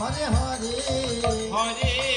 Hare Hare Hare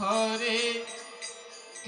hare